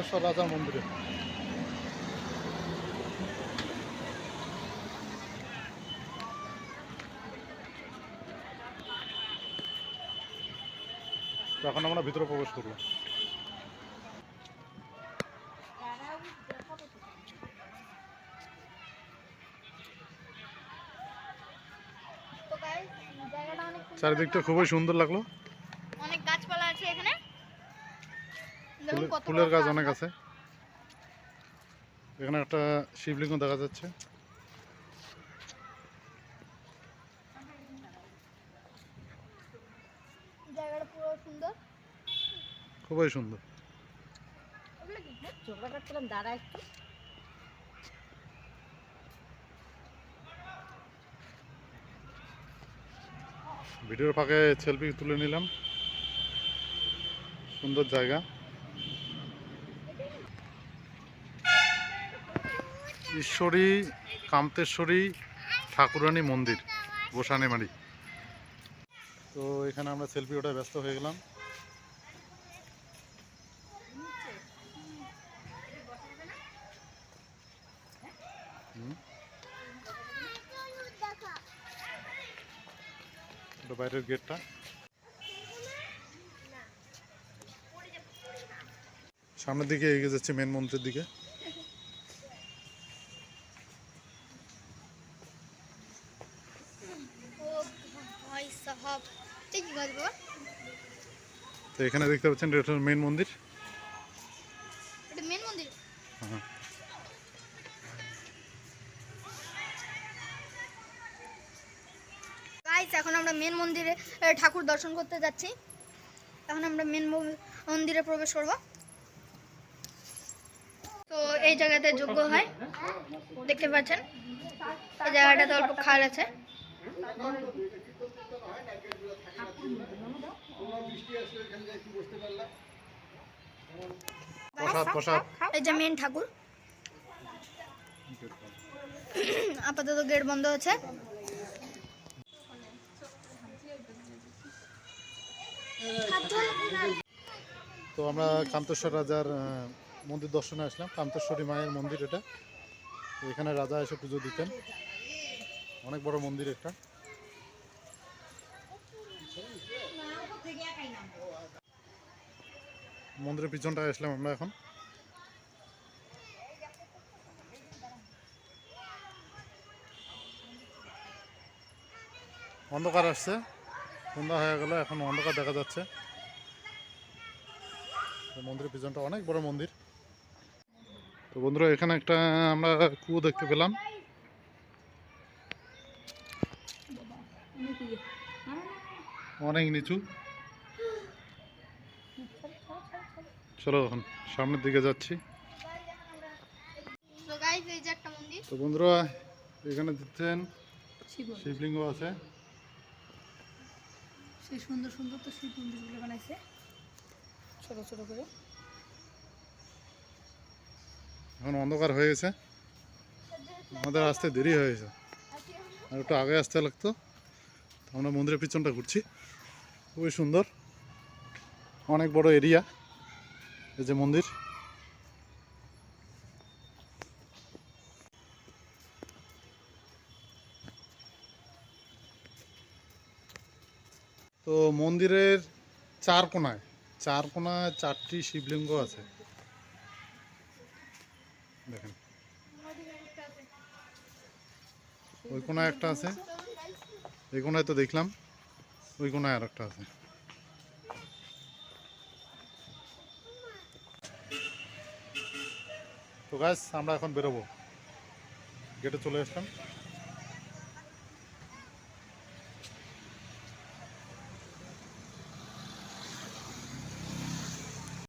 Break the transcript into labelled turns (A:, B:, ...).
A: কান্তেশ্বর রাজার মন্দিরে। এখন আমরা ভিতরে প্রবেশ করব চারিদিকটা খুবই সুন্দর লাগল।
B: অনেক গাছপালা আছে এখানে।
A: ফুলের- গাছ অনেক আছে। এখানে একটা শিবলিঙ্গ দেখা যাচ্ছে। খুবই সুন্দর।
B: দাঁড়া একটু।
A: ভিডিওর ফাঁকে সেলফি তুলে নিলাম। সুন্দর জায়গা। ঈশ্বরী কামতেশ্বরী ঠাকুরানী মন্দির, গোসানেমারি। তো এখানে আমরা সেলফি ওটা ব্যস্ত হয়ে গেলাম। বাইরের গেটটা। সামনের দিকে এগিয়ে যাচ্ছে মেন মন্দিরের দিকে। তো এখানে দেখতে পাচ্ছেন এটা মেন মন্দির।
B: এটা মেন মন্দির?
A: হ্যাঁ।
B: গাইস এখন আমরা মেন মন্দিরে ঠাকুর দর্শন করতে যাচ্ছি। এখন আমরা মেন মন্দিরে প্রবেশ করব। তো এই জায়গাতে যোগ্য হয়। দেখতে পাচ্ছেন? এই জায়গাটাতে অল্প খাল আছে। মেন ঠাকুর। আপাতত গেট বন্ধ আছে।
A: তো আমরা কান্তেশ্বর রাজার মন্দির দর্শনে আসলাম। কান্তেশ্বরী মায়ের মন্দির এটা। এখানে রাজা এসে পুজো দিতেন। অনেক বড় মন্দির একটা মন্দিরের পিছনটায় আসলাম আমরা এখন। অন্ধকার আসছে, সন্ধ্যা হয়ে গেল, এখন অন্ধকার দেখা যাচ্ছে। মন্দিরের পিছনটা অনেক বড় মন্দির। তো বন্ধুরা, এখানে একটা আমরা কুয়ো দেখতে পেলাম। অনেক নিচু। চলো এখন সামনের দিকে যাচ্ছি।
B: তো গাইস এই যে একটা মন্দির।
A: তো বন্ধুরা এখানে দিচ্ছেন শিবলিঙ্গ আছে।
B: সেই সুন্দর সুন্দর তো শিব মন্দিরগুলো বানাইছে। ছোট ছোট করে।
A: এখন অন্ধকার হয়ে গেছে। আমাদের আসতে দেরি হয়ে গেছে। আর একটু আগে আসতে লাগতো। আমরা মন্দিরের পিছনটা ঘুরছি। খুবই সুন্দর। অনেক বড় এরিয়া, এই যে মন্দির। তো মন্দিরের চার কোনায় চার কোনায় চারটি শিবলিঙ্গ আছে। দেখেন। ওই কোনায় একটা আছে। এই কোনায় তো দেখলাম, ওই কোনায় আর একটা আছে। তো গাছ আমরা এখন বেরোবো। গেটে চলে আসলাম।